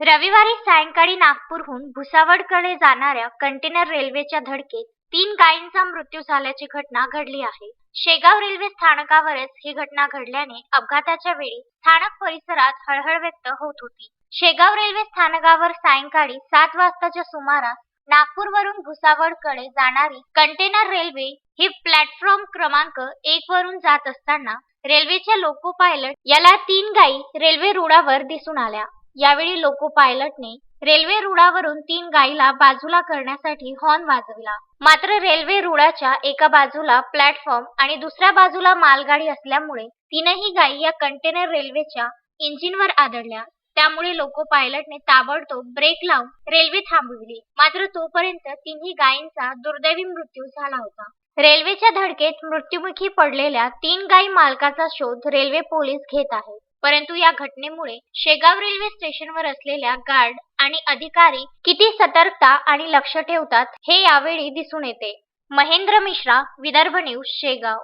रविवारी सायंकाळी नागपूरहून भुसावळकडे जाणाऱ्या कंटेनर रेल्वेच्या धडकेत तीन गायींचा मृत्यू झाल्याची घटना घडली आहे. शेगाव रेल्वे स्थानकावरच ही घटना घडल्याने अपघाताच्या वेळी स्थानक परिसरात हळहळ व्यक्त होत होती. शेगाव रेल्वे स्थानकावर सायंकाळी सात वाजताच्या सुमारास नागपूरवरून भुसावळकडे जाणारी कंटेनर रेल्वे ही प्लॅटफॉर्म क्रमांक एक वरून जात असताना रेल्वेच्या लोको पायलट याला तीन गायी रेल्वे रुळावर दिसून आल्या. यावेळी लोको पायलटने रेल्वे रुळावरून तीन गायीला बाजूला करण्यासाठी हॉर्न वाजविला. मात्र रेल्वे रुळाच्या एका बाजूला प्लॅटफॉर्म आणि दुसऱ्या बाजूला मालगाडी असल्यामुळे तीनही गायी या कंटेनर रेल्वेच्या इंजिनवर आदळल्या. त्यामुळे लोको पायलटने ताबडतोब ब्रेक लावून रेल्वे थांबविली. मात्र तोपर्यंत तिन्ही गायींचा दुर्दैवी मृत्यू झाला होता. रेल्वेच्या धडकेत मृत्युमुखी पडलेल्या तीन गायी मालकाचा शोध रेल्वे पोलीस घेत आहेत. परंतु या घटनेमुळे शेगाव रेल्वे स्टेशनवर असलेल्या गार्ड आणि अधिकारी किती सतर्कता आणि लक्ष ठेवतात हे यावेळी दिसून येते. महेंद्र मिश्रा विदर्भ न्यूज शेगाव.